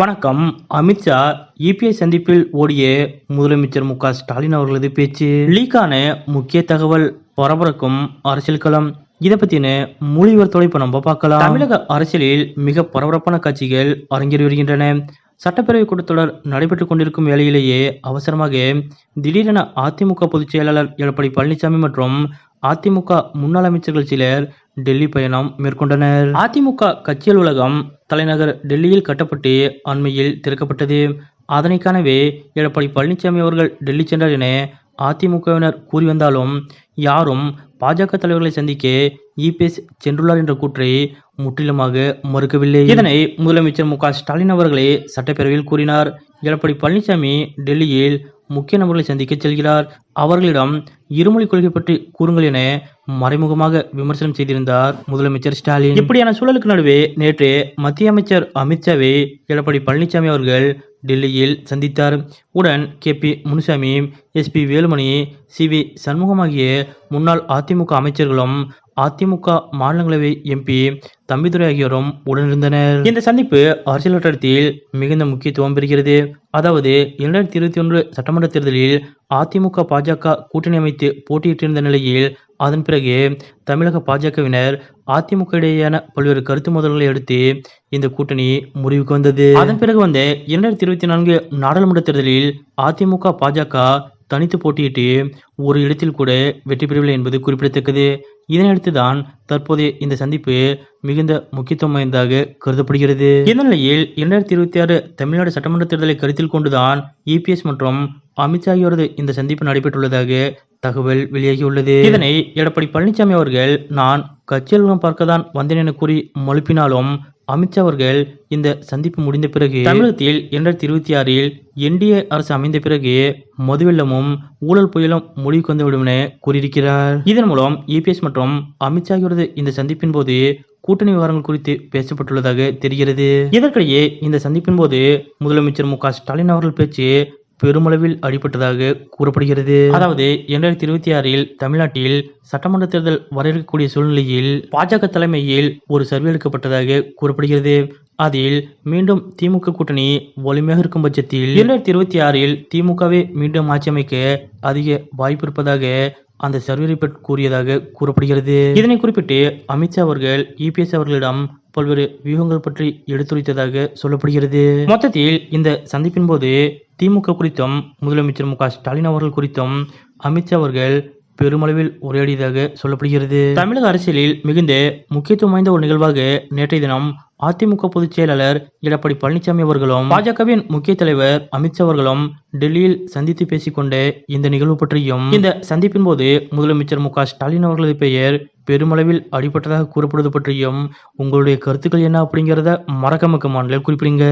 வணக்கம். அமித்ஷா இபிஐ சந்திப்பில் ஓடிய முதலமைச்சர் மு ஸ்டாலின் அவர்களது பேச்சு. லீக்கான முக்கிய தகவல் பரபரக்கும் அரசியல் களம். இதை பத்தின மொழிவர் தொலைப்பு நம்ம பார்க்கலாம். தமிழக அரசியலில் மிக பரபரப்பான காட்சிகள் அரங்கேறி வருகின்றன. சட்டப்பேரவை கூட்டத்தொடர் நடைபெற்றுக் கொண்டிருக்கும் வேளையிலேயே அவசரமாக திடீரென அதிமுக பொதுச் செயலாளர் எடப்பாடி பழனிசாமி மற்றும் அதிமுக முன்னாள் அமைச்சர்கள் சிலர் டெல்லி பயணம் மேற்கொண்டனர். அதிமுக கட்சி அலுவலகம் தலைநகர் டெல்லியில் கட்டப்பட்டு அண்மையில் திறக்கப்பட்டது. அதனைக்கானவே எடப்பாடி பழனிசாமி அவர்கள் டெல்லி சென்றார் என அதிமுகவினர் கூறி வந்தாலும் யாரும் பாஜக தலைவர்களை சந்திக்க இபிஎஸ் சென்றுள்ளார் என்ற கூற்றை முற்றிலுமாக மறுக்கவில்லை. இதனை முதலமைச்சர் மு க ஸ்டாலின் அவர்களே சட்டப்பேரவையில் கூறினார். எடப்பாடி பழனிசாமி டெல்லியில் முக்கிய நபர்களை சந்திக்க செல்கிறார். அவர்களிடம் இருமொழி கொள்கை பற்றி கூறுங்கள் என மறைமுகமாக விமர்சனம் செய்திருந்தார் முதலமைச்சர் ஸ்டாலின். இப்படியான சூழலுக்கு நடுவே நேற்று மத்திய அமைச்சர் அமித்ஷாவை எடப்பாடி பழனிசாமி அவர்கள் டெல்லியில் சந்தித்தார். உடன் K P Munusamy S P Velumani C V Shanmugam ஆகிய முன்னாள் அதிமுக அமைச்சர்களும் அதிமுக மாநிலங்களவை எம்பி தம்பிதுரை ஆகியோரும் உடனிருந்தனர். இந்த சந்திப்பு அரசியல் வட்டாரத்தில் மிகுந்த முக்கியத்துவம் பெறுகிறது. அதாவது இரண்டாயிரத்தி இருபத்தி ஒன்று சட்டமன்ற தேர்தலில் அதிமுக பாஜக கூட்டணி அமைத்து போட்டியிட்டிருந்த நிலையில் அதன் பிறகு தமிழக பாஜகவினர் அதிமுக இடையேயான பல்வேறு கருத்து மோதல்களை அடுத்து இந்த கூட்டணி முடிவுக்கு வந்தது. அதன் பிறகு வந்த இரண்டாயிரத்தி இருபத்தி நான்கு நாடாளுமன்ற தேர்தலில் அதிமுக பாஜக தனித்து போட்டியிட்டு ஒரு இடத்தில் கூட வெற்றி பெறவில்லை என்பது குறிப்பிடத்தக்கது. இதனையடுத்து தான் தற்போதைய இந்த சந்திப்பு மிகுந்த முக்கியத்துவம் வாய்ந்ததாக கருதப்படுகிறது. இந்த நிலையில் இரண்டாயிரத்தி இருபத்தி ஆறு தமிழ்நாடு சட்டமன்ற தேர்தலை கருத்தில் கொண்டுதான் இபிஎஸ் மற்றும் அமித்ஷா ஆகியோரது இந்த சந்திப்பு நடைபெற்றுள்ளதாக தகவல் வெளியாகியுள்ளது. இதனை எடப்பாடி பழனிசாமி அவர்கள் நான் கட்சியலுடன் பார்க்க தான் வந்தேன் என கூறி மழுப்பினாலும் அமித்ஷா அவர்கள் இந்த சந்திப்பு முடிந்த பிறகு தமிழகத்தில் இரண்டாயிரத்தி இருபத்தி ஆறில் என்டிஏ அரசு அமைந்த பிறகு மதுவெள்ளமும் ஊழல் புயலும் முடிவுக்கு வந்துவிடும் என கூறியிருக்கிறார். இதன் மூலம் ஏபிஎஸ் மற்றும் அமித்ஷா ஆகியோரது இந்த சந்திப்பின் போது கூட்டணி விவகாரங்கள் குறித்து பேசப்பட்டுள்ளதாக தெரிகிறது. இதற்கிடையே இந்த சந்திப்பின் போது முதலமைச்சர் மு க ஸ்டாலின் அவர்கள் பேச்சு பெருமளவில் அடிபட்டதாக கூறப்படுகிறது. அதாவது இரண்டாயிரத்தி இருபத்தி ஆறில் தமிழ்நாட்டில் சட்டமன்ற தேர்தல் வர இருக்கக்கூடிய சூழ்நிலையில் பாஜக தலைமையில் ஒரு சர்வே எடுக்கப்பட்டதாக கூறப்படுகிறது. அதில் மீண்டும் திமுக கூட்டணி வலிமையாக இருக்கும் பட்சத்தில் இரண்டாயிரத்தி இருபத்தி ஆறில் திமுகவே மீண்டும் ஆட்சி அமைக்க அதிக வாய்ப்பு இருப்பதாக அந்த சர்வே ரிப்போர்ட் கூறியதாக கூறப்படுகிறது. இதனை குறிப்பிட்டு அமித்ஷா அவர்கள் இபிஎஸ் அவர்களிடம் பல்வேறு வியூகங்கள் பற்றி எடுத்துரைத்ததாக சொல்லப்படுகிறது. மொத்தத்தில் இந்த சந்திப்பின் போது திமுக குறித்தும் முதலமைச்சர் மு க ஸ்டாலின் அவர்கள் குறித்தும் அமித்ஷா அவர்கள் பெருமளவில் உரையாடியதாக சொல்லப்படுகிறது. தமிழக அரசியலில் மிகுந்த முக்கியத்துவம் வாய்ந்த ஒரு நிகழ்வாக நேற்றைய தினம் அதிமுக பொதுச் செயலாளர் எடப்பாடி பழனிசாமி அவர்களும் பாஜகவின் முக்கிய தலைவர் அமித்ஷா அவர்களும் டெல்லியில் சந்தித்து பேசிக்கொண்ட இந்த நிகழ்வு பற்றியும் இந்த சந்திப்பின் போது முதலமைச்சர் மு ஸ்டாலின் அவர்களது பெயர் பெருமளவில் அடிபட்டதாக கூறப்படுவது பற்றியும் உங்களுடைய கருத்துக்கள் என்ன அப்படிங்கிறத மறக்க மக்க மாநில குறிப்பிடுங்க.